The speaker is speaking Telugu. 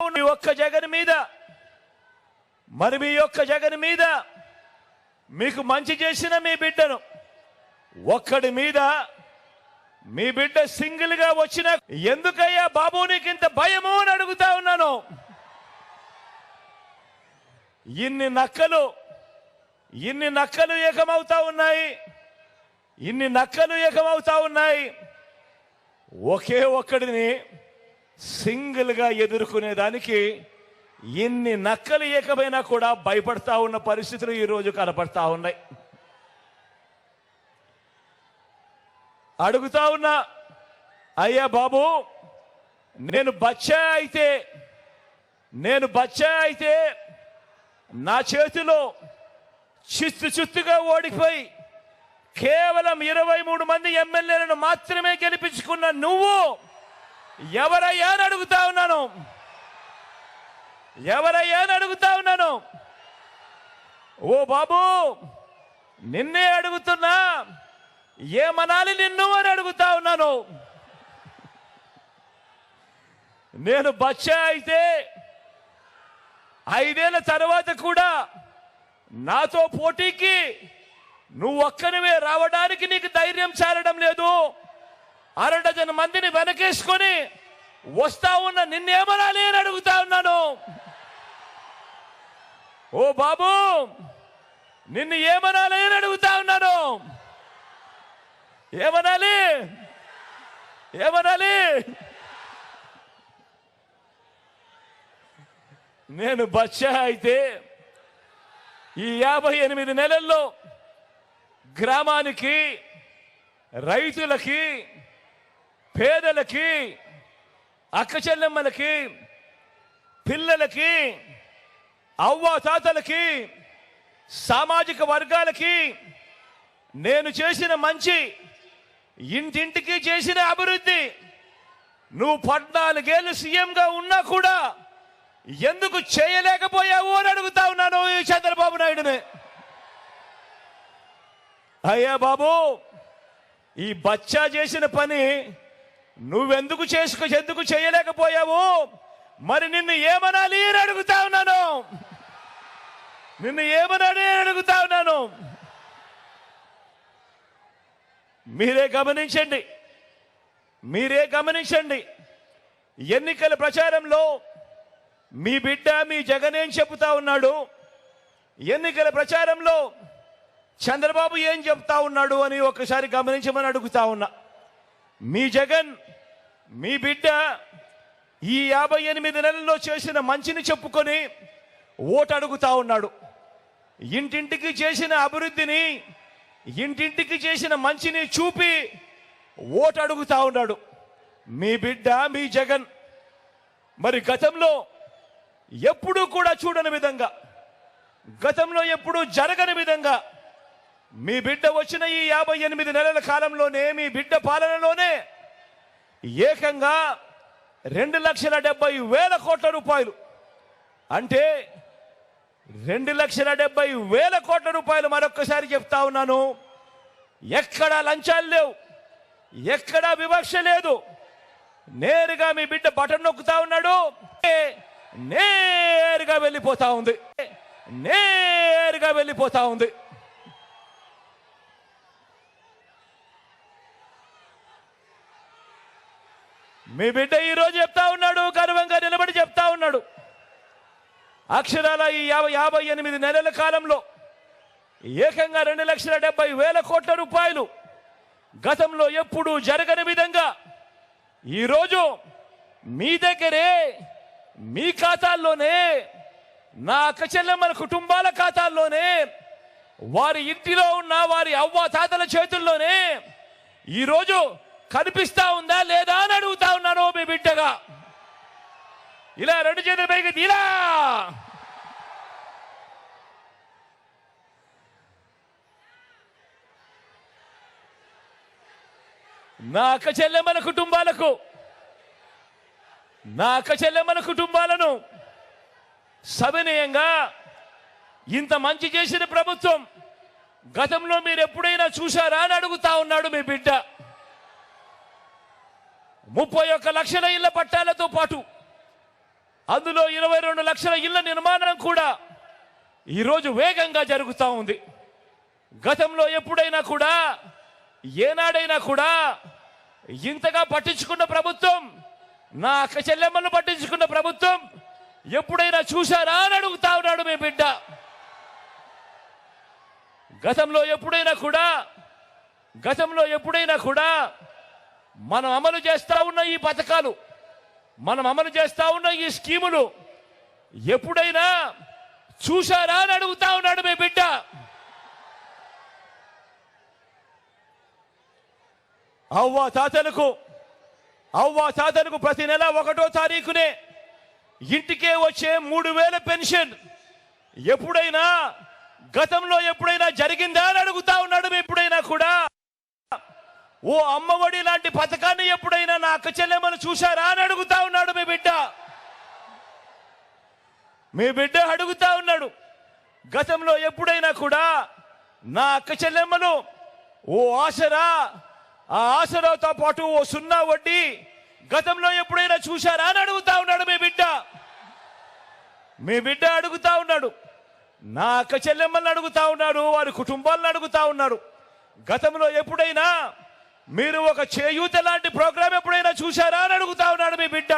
మీ ఒక్క జగన్ మీద మరి మీ యొక్క జగన్ మీద మీకు మంచి చేసిన మీ బిడ్డను ఒక్కడి మీద మీ బిడ్డ సింగిల్గా వచ్చిన ఎందుకయ్యా బాబు నీకు ఇంత భయము అని అడుగుతా ఉన్నాను? ఇన్ని నక్కలు ఇన్ని నక్కలు ఏకమవుతా ఉన్నాయి ఇన్ని నక్కలు ఏకమవుతా ఉన్నాయి ఒకే ఒక్కడిని సింగిల్గా ఎదుర్కొనేదానికి ఎదుర్కొనే దానికి ఇన్ని నక్కలు ఏకమైనా కూడా భయపడతా ఉన్న పరిస్థితులు ఈరోజు కనపడతా ఉన్నాయి. అడుగుతా ఉన్నా అయ్యా బాబు నేను బచ్చా అయితే నేను బచ్చా అయితే నా చేతిలో చిత్తు చిత్తుగా ఓడిపోయి కేవలం ఇరవై మూడు మంది ఎమ్మెల్యేలను మాత్రమే గెలిపించుకున్న నువ్వు ఎవరయ్యా అని అడుగుతా ఉన్నాను. ఎవరయ్యా అని అడుగుతా ఉన్నాను. ఓ బాబు నిన్నే అడుగుతున్నా. ఏమనాలి నిన్ను అని అడుగుతా ఉన్నాను. నేను బచ్చా అయితే ఐదేళ్ళ తర్వాత కూడా నాతో పోటీకి నువ్వు ఒక్కనివే రావడానికి నీకు ధైర్యం చాలడం లేదు. అరడజన మందిని వెనకేసుకొని వస్తా ఉన్న నిన్నేమనాలి అని అడుగుతా ఉన్నాను. ఓ బాబు నిన్ను ఏమనాలి అని అడుగుతా ఉన్నాను. ఏమనాలి? ఏమనాలి? నేను బచ్చా అయితే ఈ యాభై ఎనిమిది నెలల్లో గ్రామానికి రైతులకి పేదలకి అక్కచెల్లెమ్మలకి పిల్లలకి అవ్వ తాతలకి సామాజిక వర్గాలకి నేను చేసిన మంచి ఇంటింటికి చేసిన అభివృద్ధి. నువ్వు పద్నాలుగేళ్ళు సీఎంగా ఉన్నా కూడా ఎందుకు చేయలేకపోయావు అని అడుగుతా ఉన్నాను ఈ చంద్రబాబు నాయుడుని. అయ్యా బాబు ఈ బచ్చా చేసిన పని నువ్వెందుకు చేసుకు ఎందుకు చేయలేకపోయావు? మరి నిన్ను ఏమనాలి అని అడుగుతా ఉన్నాను. నిన్ను ఏమనాలి అని అడుగుతా ఉన్నాను. మీరే గమనించండి. మీరే గమనించండి. ఎన్నికల ప్రచారంలో మీ బిడ్డ మీ జగన్ ఏం చెబుతా ఉన్నాడు? ఎన్నికల ప్రచారంలో చంద్రబాబు ఏం చెప్తా ఉన్నాడు అని ఒకసారి గమనించమని అడుగుతా ఉన్నా. మీ జగన్ మీ బిడ్డ ఈ యాభై ఎనిమిది నెలల్లో చేసిన మంచిని చెప్పుకొని ఓటు అడుగుతా ఉన్నాడు. ఇంటింటికి చేసిన అభివృద్ధిని ఇంటింటికి చేసిన మంచిని చూపి ఓటు అడుగుతా ఉన్నాడు. మీ బిడ్డ మీ జగన్ మరి గతంలో ఎప్పుడూ కూడా చూడని విధంగా గతంలో ఎప్పుడూ జరగని విధంగా మీ బిడ్డ వచ్చిన ఈ యాభై ఎనిమిది నెలల కాలంలోనే మీ బిడ్డ పాలనలోనే ఏకంగా రెండు లక్షల డెబ్బై వేల కోట్ల రూపాయలు. అంటే రెండు లక్షల డెబ్బై వేల కోట్ల రూపాయలు మరొక్కసారి చెప్తా ఉన్నాను. ఎక్కడా లంచాలు లేవు. ఎక్కడా వివక్ష లేదు. నేరుగా మీ బిడ్డ బటన్ నొక్కుతా ఉన్నాడు. నేరుగా వెళ్ళిపోతా ఉంది. నేరుగా వెళ్ళిపోతా ఉంది. మీ బిడ్డ ఈరోజు చెప్తా ఉన్నాడు గర్వంగా నిలబడి చెప్తా ఉన్నాడు. అక్షరాల ఈ యాభై యాభై ఎనిమిది నెలల కాలంలో ఏకంగా రెండు లక్షల డెబ్బై వేల కోట్ల రూపాయలు గతంలో ఎప్పుడూ జరగని విధంగా ఈరోజు మీ దగ్గరే మీ ఖాతాల్లోనే నా అక్క చెల్లెమ్మల కుటుంబాల ఖాతాల్లోనే వారి ఇంటిలో ఉన్న వారి అవ్వ తాతల చేతుల్లోనే ఈరోజు కనిపిస్తా ఉందా లేదా అని అడుగుతా ఉన్నాను మీ బిడ్డగా. ఇలా రెండు చేతుల పైకి ఇలా నా అక్క చెల్లెమ్మల కుటుంబాలకు నా అక్క చెల్లెమ్మల కుటుంబాలను సవినయంగా ఇంత మంచి చేసిన ప్రభుత్వం గతంలో మీరు ఎప్పుడైనా చూశారా అని అడుగుతా ఉన్నాడు మీ బిడ్డ. ముప్పై ఒక్క లక్షల ఇళ్ళ పట్టాలతో పాటు అందులో ఇరవై రెండు లక్షల ఇళ్ళ నిర్మాణం కూడా ఈరోజు వేగంగా జరుగుతూ ఉంది. గతంలో ఎప్పుడైనా కూడా ఏనాడైనా కూడా ఇంతగా పట్టించుకున్న ప్రభుత్వం నా అక్క చెల్లెమ్మను పట్టించుకున్న ప్రభుత్వం ఎప్పుడైనా చూశారా అని అడుగుతా ఉన్నాడు మీ బిడ్డ. గతంలో ఎప్పుడైనా కూడా గతంలో ఎప్పుడైనా కూడా మనం అమలు చేస్తా ఉన్న ఈ పథకాలు మనం అమలు చేస్తా ఉన్న ఈ స్కీములు ఎప్పుడైనా చూశారా అని అడుగుతా ఉన్నాడు మీ బిడ్డ. అవ్వ తాతలకు అవ్వ తాతలకు ప్రతి నెల ఒకటో తారీఖునే ఇంటికే వచ్చే మూడు వేల పెన్షన్ ఎప్పుడైనా గతంలో ఎప్పుడైనా జరిగిందా అని అడుగుతా ఉన్నాడు ఎప్పుడైనా కూడా? ఓ అమ్మఒడి లాంటి పథకాన్ని ఎప్పుడైనా నా అక్క చెల్లెమ్మను చూశారా అని అడుగుతా ఉన్నాడు మీ బిడ్డ. మీ బిడ్డ అడుగుతా ఉన్నాడు. గతంలో ఎప్పుడైనా కూడా నా అక్క చెల్లెమ్మను ఓ ఆసరా ఆ ఆసరాతో పాటు ఓ సున్నా వడ్డీ గతంలో ఎప్పుడైనా చూశారా అని అడుగుతా ఉన్నాడు మీ బిడ్డ. మీ బిడ్డ అడుగుతా ఉన్నాడు. నా అక్క చెల్లెమ్మల్ని అడుగుతా ఉన్నాడు వారి కుటుంబాలను అడుగుతా ఉన్నారు గతంలో ఎప్పుడైనా మీరు ఒక చేయూత లాంటి ప్రోగ్రాం ఎప్పుడైనా చూశారా అని అడుగుతా ఉన్నాడు మీ బిడ్డ.